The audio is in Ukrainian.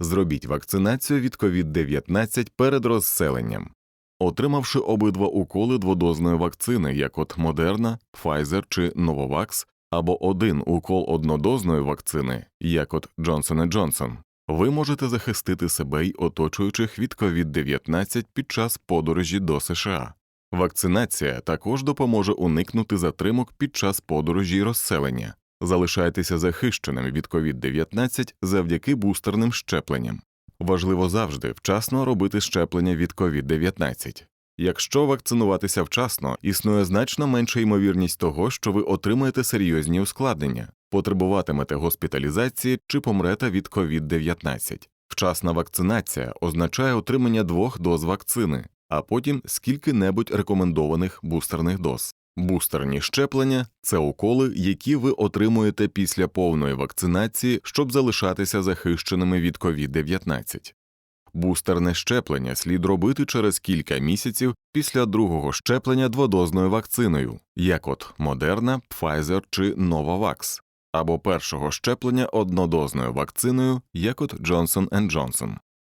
Зробіть вакцинацію від COVID-19 перед розселенням. Отримавши обидва уколи дводозної вакцини, як от Moderna, Pfizer чи Novavax, або один укол однодозної вакцини, як от Johnson Johnson, ви можете захистити себе й оточуючих від COVID-19 під час подорожі до США. Вакцинація також допоможе уникнути затримок під час подорожі й розселення. Залишайтеся захищеним від COVID-19 завдяки бустерним щепленням. Важливо завжди вчасно робити щеплення від COVID-19. Якщо вакцинуватися вчасно, існує значно менша ймовірність того, що ви отримаєте серйозні ускладнення, потребуватимете госпіталізації чи помрете від COVID-19. Вчасна вакцинація означає отримання двох доз вакцини, а потім скільки-небудь рекомендованих бустерних доз. Бустерні щеплення це уколи, які ви отримуєте після повної вакцинації, щоб залишатися захищеними від COVID-19. Бустерне щеплення слід робити через кілька місяців після другого щеплення дводозною вакциною, як от Moderna, Pfizer чи Novavax, або першого щеплення однодозною вакциною, як от Johnson Johnson.